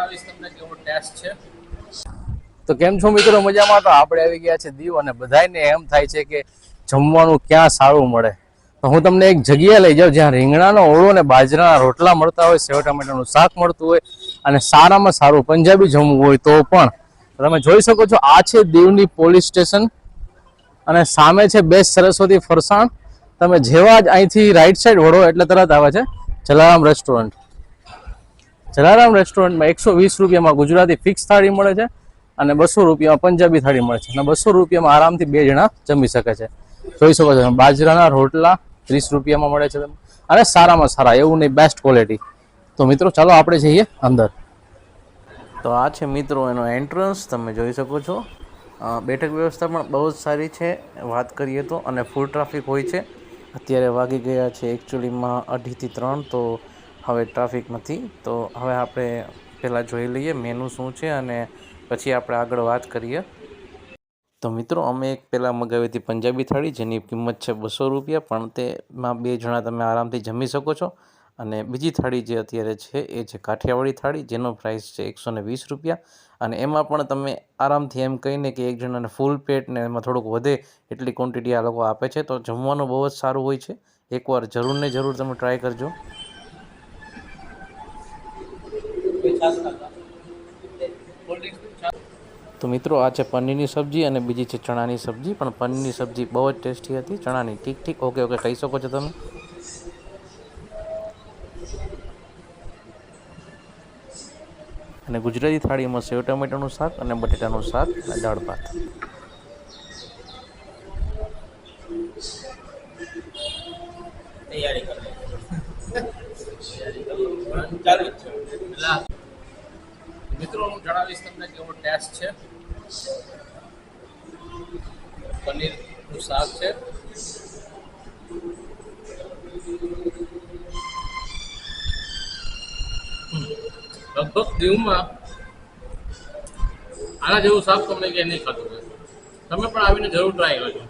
જણાવીશ તમને કેવો ટેસ્ટ છે? તો કેમ છો મિત્રો? મજામાં? તો આપણે આવી ગયા છે દીવ અને બધાને એમ થાય છે કે જમવાનું ક્યાં સારું મળે. તો હું તમને એક જગ્યાએ લઈ જાઉં જ્યાં રીંગણાનો ઓળો અને બાજરાના રોટલા મળતા હોય, સેવ ટમેટાનું શાક મળતું હોય અને સારામાં સારું પંજાબી જમવું હોય તો પણ. તમે જોઈ શકો છો, આ છે દીવની પોલીસ સ્ટેશન અને સામે છે બેસ્ટ સરસ્વતી ફરસાણ. તમે જેવા જ અહીંથી રાઈટ સાઈડ વળો એટલે તરત આવે છે જલારામ રેસ્ટોરન્ટ જલારામ રેસ્ટોરન્ટમાં એકસો વીસ રૂપિયામાં ગુજરાતી ફિક્સ થાળી મળે છે અને બસો રૂપિયામાં પંજાબી થાળી મળે છે. અને બસો રૂપિયામાં આરામથી બે જણા જમી શકે છે. જોઈ શકો છો, બાજરાના રોટલા ત્રીસ રૂપિયામાં મળે છે. અને સારામાં સારા, એવું નહીં બેસ્ટ ક્વોલિટી તો મિત્રો, ચાલો આપણે જઈએ અંદર. તો આ છે મિત્રો એનો એન્ટ્રન્સ તમે જોઈ શકો છો. બેઠક વ્યવસ્થા પણ બહુ જ સારી છે, વાત કરીએ તો. અને ફૂલ ટ્રાફિક હોય છે. અત્યારે વાગી ગયા છે એકચ્યુઅલીમાં અઢીથી ત્રણ, તો હવે ટ્રાફિક નથી તો હવે આપણે પહેલાં જોઈ લઈએ મેનુ શું છે અને પછી આપણે આગળ વાત કરીએ. તો મિત્રો, અમે એક પહેલાં મગાવી હતી પંજાબી થાળી, જેની કિંમત છે બસો રૂપિયા, પણ તેમાં બે જણા તમે આરામથી જમી શકો છો. અને બીજી થાળી જે અત્યારે છે, એ છે કાઠિયાવાડી થાળી, જેનો પ્રાઇસ છે એકસો વીસ રૂપિયા. અને એમાં પણ તમે આરામથી એમ કહીને કે એક જણાને ફૂલ પેટ ને એમાં થોડુંક વધે એટલી ક્વોન્ટિટી આ લોકો આપે છે. તો જમવાનું બહુ જ સારું હોય છે. એકવાર જરૂર ને જરૂર તમે ટ્રાય કરજો. તો મિત્રો આ છે પનીરની સબ્જી અને બીજી છે ચણાની સબ્જી. પણ પનીરની સબ્જી બહુ જ ટેસ્ટી હતી. ચણાની ઠીક ઠીક. ઓકે ઓકે કહી શકો છો તમે? અને ગુજરાતી થાળીમાં સેવ ટમેટાનું શાક અને બટેટાનું શાક અને દાળ ભાત. તૈયારી કરો. ચાલુ મિત્રો હું જણાવીશ તમને કેવો ટેસ્ટ છે. પનીરનું શાક છે. લગભગ દીવમાં આના જેવું શાક તમને ક્યાંય નહીં ખાતું તમે પણ આવીને જરૂર ટ્રાય કરજો.